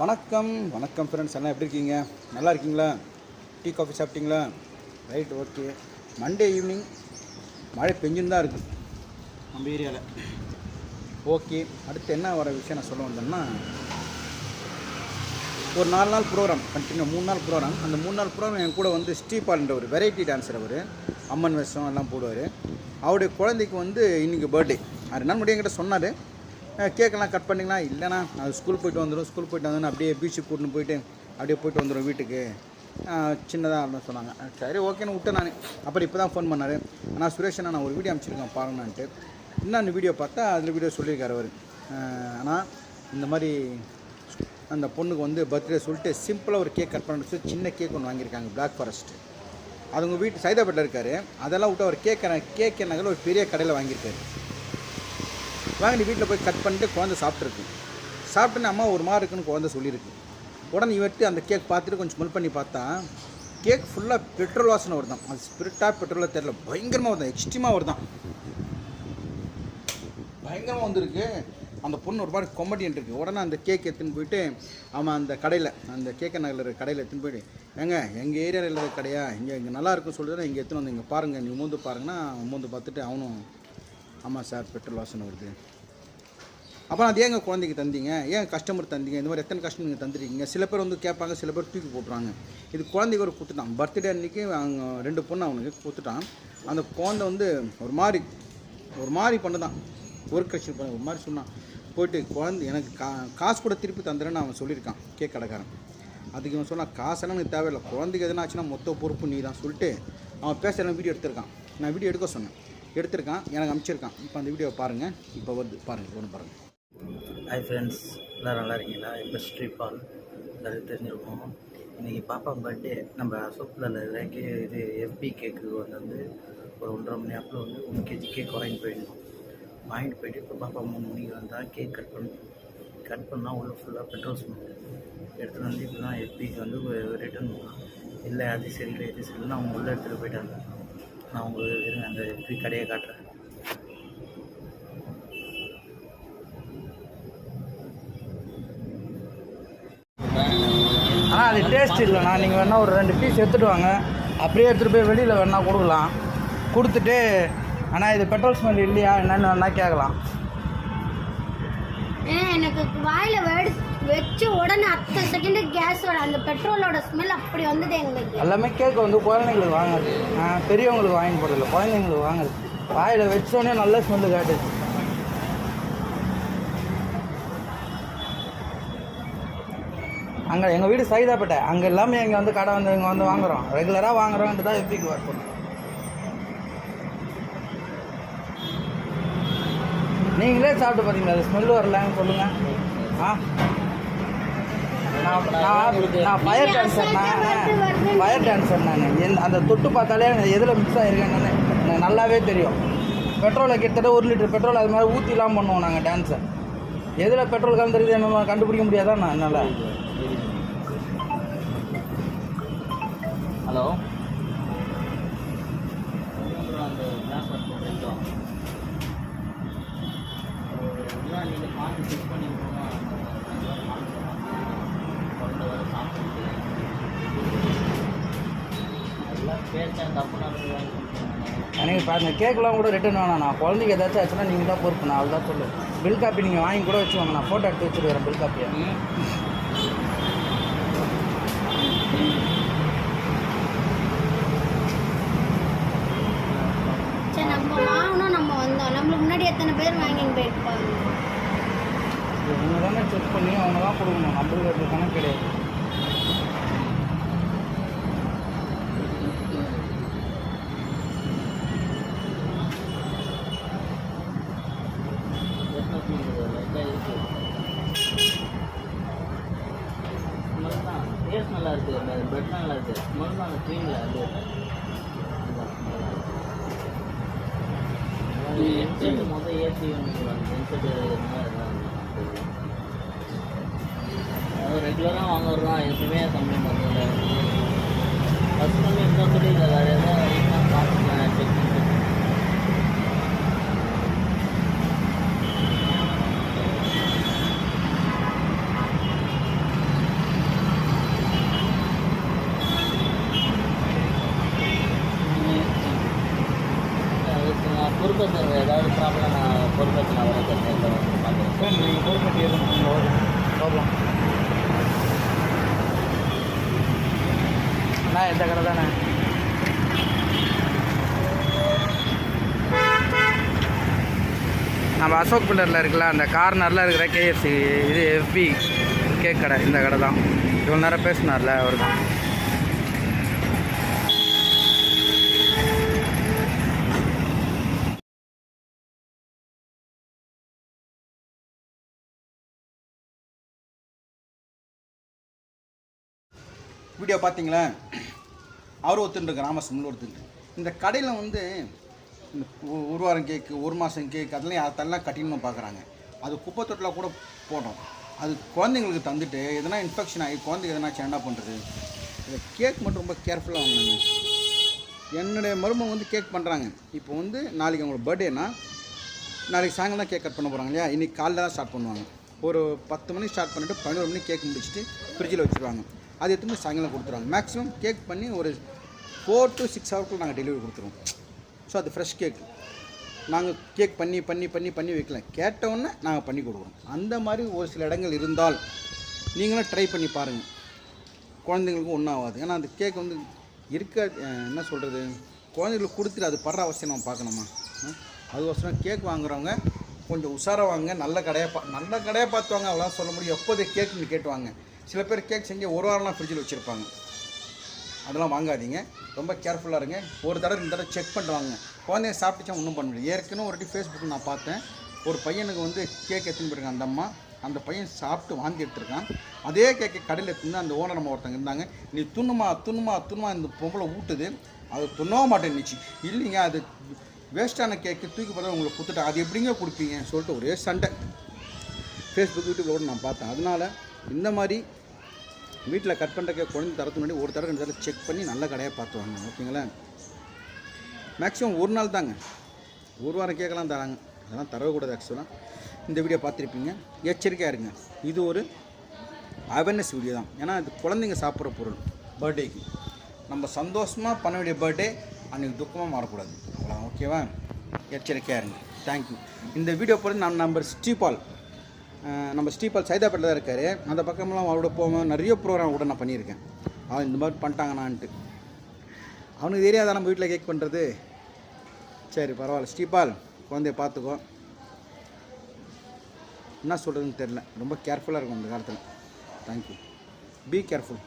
வணக்கம் வணக்கம் ஃப்ரெண்ட்ஸ் எல்லாம் எப்படி இருக்கீங்க? நல்லா இருக்கீங்களா? டீ காஃபி சாப்பிட்டீங்களா? ரைட் ஓகே மண்டே ஈவினிங் மழை பெஞ்சுன்னு தான் இருக்குது நம்ம ஏரியாவில் ஓகே அடுத்து என்ன வர விஷயம் நான் சொல்ல வந்தேன்னா ஒரு நாலு நாள் ப்ரோக்ராம் கண்டினியூ மூணு நாள் ப்ரோக்ராம் அந்த மூணு நாள் ப்ரோக்ராம் என் கூட வந்து ஸ்ரீபால்ன்ற ஒரு வெரைட்டி டான்ஸர் அவர் அம்மன் வேஷம் எல்லாம் போடுவார். அவருடைய குழந்தைக்கு வந்து இன்றைக்கி பர்த்டே ரெண்டு நாள் முடியும் என்கிட்ட சொன்னார். கேக்கெல்லாம் கட் பண்ணிங்களா? இல்லைண்ணா. அது ஸ்கூல் போயிட்டு வந்துடும் ஸ்கூல் போயிட்டு வந்து அப்படியே பீச்சுக்கு கூட்டின்னு போயிட்டு அப்படியே போயிட்டு வந்துடும் வீட்டுக்கு. சின்னதாக அப்படின்னு சொன்னாங்க. சரி ஓகேன்னு விட்டேன் நான். அப்புறம் இப்போ தான் ஃபோன் பண்ணார். ஆனால் சுரேஷ் நான் ஒரு வீடியோ அனுப்பிச்சிருக்கேன் பாருங்கன்ட்டு. இன்னொன்று வீடியோ பார்த்தா அதில் வீடியோ சொல்லியிருக்காரு அவர். ஆனால் இந்த மாதிரி அந்த பொண்ணுக்கு வந்து பர்த்டே சொல்லிட்டு சிம்பிளாக ஒரு கேக் கட் பண்ணி சின்ன கேக் ஒன்று வாங்கியிருக்காங்க பிளாக் ஃபாரஸ்ட்டு அது உங்கள் வீட்டு சைதாப்பேட்டில் இருக்கார். அதெல்லாம் விட்டு அவர் கேக் கேக் நகரில் ஒரு பெரிய கடையில் வாங்கியிருக்காரு. வாங்கி வீட்டில் போய் கட் பண்ணிட்டு குழந்தை சாப்பிட்ருக்கு சாப்பிட்டுன்னு அம்மா ஒரு மாதிரி இருக்குன்னு குழந்தை சொல்லியிருக்கு. உடனே இவட்டு அந்த கேக் பார்த்துட்டு கொஞ்சம் ஸ்மெல் பண்ணி பார்த்தா கேக் ஃபுல்லாக பெட்ரோல் வாசனை வருதான். அது ஸ்பிரிட்டாக பெட்ரோலாக தெரில பயங்கரமாக வருதான். எக்ஸ்ட்ரீமாக வருதான். பயங்கரமாக வந்திருக்கு. அந்த பொண்ணு ஒரு மாதிரி கொமெடியன் இருக்குது உடனே அந்த கேக் எடுத்துன்னு போயிட்டு அவன் அந்த கடையில் அந்த கேக்க நகரில் இருக்கிற கடையில் எடுத்துன்னு போயிட்டு ஏங்க எங்கள் ஏரியாவில் இருக்கிற கடையா? இங்கே இங்கே நல்லா இருக்குன்னு சொல்லிட்டு இங்கே எடுத்துன்னு வந்து இங்கே பாருங்கள் நீ மூந்து பாருங்கன்னா மூந்து பார்த்துட்டு அவனும் ஆமாம் சார் பெட்ரோல் வாசனை வருது. அப்புறம் அது ஏங்க குழந்தைக்கு தந்தீங்க? ஏன் கஸ்டமர் தந்தீங்க? இந்த மாதிரி எத்தனை கஸ்டமர் நீங்கள் தந்துருக்கீங்க? சில பேர் வந்து கேட்பாங்க சில பேர் தூக்கி போட்டுறாங்க இது குழந்தைக்கு ஒரு கொடுத்துட்டான் பர்த்டே அன்றைக்கி அவங்க ரெண்டு பொண்ணு அவனுக்கு கொடுத்துட்டான் அந்த குழந்தை வந்து ஒரு மாதிரி ஒரு மாதிரி பண்ணுதான் ஒரு கட்சி பண்ண ஒரு மாதிரி சொன்னான். போயிட்டு குழந்தை எனக்கு கா காசு கூட திருப்பி தந்துடுறேன்னு அவன் சொல்லியிருக்கான் கேக் கடைக்காரன். அதுக்கு இவன் சொன்னான் காசெல்லாம் எனக்கு தேவையில்லை. குழந்தைக்கு எதுனா ஆச்சுன்னா மொத்த பொறுப்பு நீ தான் சொல்லிட்டு அவன் பேசுகிறேன் வீடியோ எடுத்திருக்கான். நான் வீடியோ எடுக்க சொன்னேன். எடுத்திருக்கான் எனக்கு அனுப்பிச்சிருக்கான் இப்போ அந்த வீடியோவை பாருங்கள் இப்போ வருது பாருங்கள் ஒன்று பாருங்கள் ஹாய் ஃப்ரெண்ட்ஸ் எல்லோரும் நல்லா இருக்கீங்களா? இப்போ ஸ்ட்ரீபால் எல்லாருக்கும் தெரிஞ்சிருக்கோம். இன்றைக்கி பாப்பா பர்த்டே நம்ம அசோக்கில் கே இது எஃபி கேக்கு வந்து ஒரு ஒன்றரை மணி நேரத்தில் வந்து ஒன்று கேஜி கேக் வாங்கிட்டு போயிடணும் வாங்கிட்டு போயிட்டு இப்போ பாப்பா மூணு மணிக்கு வந்தால் கேக் கட் பண்ணணும் கட் பண்ணால் உள்ள ஃபுல்லாக பெட்ரோல் ஸ்மெல் எடுத்துகிட்டு வந்து இப்போ தான் எஃபிக்கு வந்து ரிட்டர்ன் பண்ணலாம் இல்லை அது சரியில்லை இது சரியில்லை அவங்க உள்ளே எடுத்துகிட்டு போயிட்டாங்க. நான் உங்களுக்கு இருங்க அந்த எஃபி கடையை காட்டுறேன். ஆனால் அது டேஸ்ட் இல்லைண்ணா. நீங்கள் வேணால் ஒரு ரெண்டு பீஸ் எடுத்துகிட்டு வாங்க. அப்படியே எடுத்துகிட்டு போய் வெளியில் வேணால் கொடுக்கலாம். கொடுத்துட்டு ஆனால் இது பெட்ரோல் ஸ்மெல் இல்லையா? என்னென்னு வேணால் கேட்கலாம். எனக்கு வாயில வெடு வச்ச உடனே அத்தனை செகண்ட் கேஸோட அந்த பெட்ரோலோட ஸ்மெல் அப்படி வந்தது எங்களுக்கு. எல்லாமே கேக் வந்து குழந்தைங்களுக்கு வாங்குறது. ஆ, பெரியவங்களுக்கு வாங்கி போடல குழந்தைங்களுக்கு வாங்குறது. வாயில் வச்சோடனே நல்ல ஸ்மெல்லு காட்டுது. அங்கே எங்கள் வீடு சைதாப்பேட்டை. அங்கே எல்லாமே இங்கே வந்து கடை வந்து இங்கே வந்து வாங்குகிறோம் ரெகுலராக வாங்குறோன்ட்டு தான் எப்பிக்கு ஒர்க் பண்ணுறோம் நீங்களே சாப்பிட்டு பார்த்தீங்களா அது ஸ்மெல் வரலன்னு சொல்லுங்கள் ஆ? நான் நான் நான் ஃபயர் டான்ஸர் நான் ஃபயர் டான்ஸர் நான். என் அந்த தொட்டு பார்த்தாலே எதில் மிக்ஸ் ஆகிருக்கேன்னு எனக்கு நல்லாவே தெரியும். பெட்ரோலை கிட்டத்தட்ட ஒரு லிட்டர் பெட்ரோல் அது மாதிரி ஊற்றிலாம் பண்ணுவோம் நாங்கள் டான்ஸை எதில் பெட்ரோல் கலந்துருக்குது நம்ம கண்டுபிடிக்க முடியாதா நான்? என்னால்? ஹலோ? எனக்கு இப்போ அந்த கேக்கெலாம் கூட ரிட்டர்ன் வேணாம். நான் குழந்தைக்கு ஏதாச்சும் ஆச்சுன்னா நீங்கள் தான் பொறுப்பு. நான் தான் சொல்லு பில் காப்பி நீங்கள் வாங்கி கூட வச்சுக்கோங்க. நான் ஃபோட்டோ எடுத்து வச்சுருக்கிறேன் பில் காப்பியை செக் பண்ணி அவங்க தான் கொடுக்கணும். நம்மளுக்கு கணக்கு கிடையாது. டேஸ்ட் நல்லா இருக்கு அந்த பிரெட் நல்லா இருக்கு ஸ்மெல் அந்த க்ரீமில் அது ஹெட்செட் மொதல் ஏற்றி ஹெட்செட் அதாவது ரெகுலராக வாங்குறது? தான் எதுவுமே கம்ப்ளைண்ட் வந்ததில்லை ஃபஸ்ட் வந்து இருந்தால் சொல்லி இல்லை வேறு எதாவது பார்த்துக்கலாம் செக் பண்ணிட்டு இந்த கடை தானே? நம்ம அசோக் பில்லரில் இருக்குல்ல அந்த கார்னரில் இருக்கிற கேஎஃப்சி இது எஃபி கேக் கடை இந்த கடை தான். இவ்வளோ நேரம் பேசினார்ல அவர் தான். வீடியோ பார்த்தீங்களா அவர் ஒருத்தர் ராமசம்னு ஒருத்தர் இந்த கடையில் வந்து இந்த ஒரு வாரம் கேக்கு ஒரு மாதம் கேக் அதெல்லாம் அதெல்லாம் கட்டிடணும் பார்க்குறாங்க அது குப்பை தொட்டில் கூட போடுறோம் அது குழந்தைங்களுக்கு தந்துட்டு எதனா இன்ஃபெக்ஷன் ஆகி குழந்தைங்க எதனா என்ன பண்ணுறது இந்த கேக் மட்டும் ரொம்ப கேர்ஃபுல்லாக வாங்கினாங்க என்னுடைய மருமகம் வந்து கேக் பண்ணுறாங்க இப்போ வந்து நாளைக்கு அவங்களுக்கு பர்த்டேனா நாளைக்கு சாயங்காலம் தான் கேக் கட் பண்ண போகிறாங்க இல்லையா? இன்றைக்கி காலைல தான் ஸ்டார்ட் பண்ணுவாங்க. ஒரு பத்து மணிக்கு ஸ்டார்ட் பண்ணிவிட்டு பதினோரு மணிக்கு கேக் முடிச்சுட்டு ஃப்ரிட்ஜில் வச்சுருவாங்க. அது எடுத்து சாயங்காலம் கொடுத்துருவாங்க. மேக்ஸிமம் கேக் பண்ணி ஒரு ஃபோர் டு சிக்ஸ் ஹவர்க்குள்ள நாங்கள் டெலிவரி கொடுத்துருவோம். ஸோ அது ஃப்ரெஷ் கேக் நாங்கள் கேக் பண்ணி பண்ணி பண்ணி பண்ணி வைக்கல. கேட்டவுடனே நாங்கள் பண்ணி கொடுக்குறோம். அந்த மாதிரி ஒரு சில இடங்கள் இருந்தால் நீங்களும் ட்ரை பண்ணி பாருங்கள் குழந்தைங்களுக்கும் ஒன்றும் ஆகாது. ஏன்னா அந்த கேக் வந்து இருக்க என்ன சொல்கிறது குழந்தைங்களுக்கு கொடுத்துட்டு அது படுற அவசியம் நம்ம பார்க்கணுமா? அதுக்கோசரம் கேக் வாங்குறவங்க கொஞ்சம் உஷாராக வாங்க. நல்ல கடையாக பா நல்ல கடையாக பார்த்து வாங்க. அவ்வளோ சொல்ல முடியும். எப்போது கேக்குன்னு கேட்டு வாங்க. சில பேர் கேக் செஞ்சு ஒரு வாரம்லாம் ஃப்ரிட்ஜில் வச்சுருப்பாங்க. அதெல்லாம் வாங்காதீங்க. ரொம்ப கேர்ஃபுல்லாக இருங்க. ஒரு தடவை ரெண்டு தடவை செக் பண்ணிட்டு வாங்க. குழந்தைய சாப்பிட்டுச்சா ஒன்றும் பண்ண முடியல. ஏற்கனவே ஒரு வாட்டி ஃபேஸ்புக்கில் நான் பார்த்தேன். ஒரு பையனுக்கு வந்து கேக் எடுத்துன்னு போயிருக்காங்க அந்த அம்மா. அந்த பையன் சாப்பிட்டு வாந்தி எடுத்துருக்கான். அதே கேக்கை கடையில் எடுத்துன்னு அந்த ஓனர் அம்மா ஒருத்தங்க இருந்தாங்க. நீ துண்ணுமா துண்ணுமா துண்ணுமா இந்த பொம்பளை ஊட்டுது. அது துண்ணவும் மாட்டேன்னுச்சு இல்லைங்க அது வேஸ்ட்டான கேக்கு தூக்கி பார்த்தா உங்களுக்கு கொடுத்துட்டா அது எப்படிங்க கொடுப்பீங்க? சொல்லிட்டு ஒரே சண்டை. ஃபேஸ்புக் யூடியூப்பில் கூட நான் பார்த்தேன். அதனால இந்த மாதிரி வீட்டில் கட் பண்ணுறக்க குழந்தை தரத்து முன்னாடி ஒரு தடவை ரெண்டு தடவை செக் பண்ணி நல்ல கடையாக பார்த்து வாங்க ஓகேங்களா? மேக்ஸிமம் ஒரு நாள் தாங்க. ஒரு வாரம் கேட்கலாம் தராங்க. அதெல்லாம் தரக்கூடாது ஆக்சுவலாக இந்த வீடியோ பார்த்துருப்பீங்க. எச்சரிக்கையாக இருங்க. இது ஒரு அவேர்னஸ் வீடியோ தான். ஏன்னா இது குழந்தைங்க சாப்பிட்ற பொருள் பர்த்டேக்கு நம்ம சந்தோஷமாக பண்ண வேண்டிய பர்த்டே அன்றைக்கி துக்கமாக மாறக்கூடாது. அவ்வளோ ஓகேவா? எச்சரிக்கையாக இருங்க. தேங்க்யூ இந்த வீடியோ பொறுத்து நம்ம நம்பர் ஸ்டீபால் நம்ம ஸ்டீபால் சைதாப்பேட்டில் தான் இருக்கார். அந்த பக்கமெல்லாம் அவரோட போவோம் நிறைய ப்ரோக்ராம் கூட நான் பண்ணியிருக்கேன். அவன் இந்த மாதிரி பண்ணிட்டாங்கண்ணான்ட்டு அவனுக்கு தெரியாதா நம்ம வீட்டில் கேக் பண்ணுறது சரி பரவாயில்ல. ஸ்டீபால் குழந்தைய பார்த்துக்கோ. என்ன சொல்கிறதுன்னு தெரில ரொம்ப கேர்ஃபுல்லாக இருக்கும் இந்த காலத்தில். Thank you be careful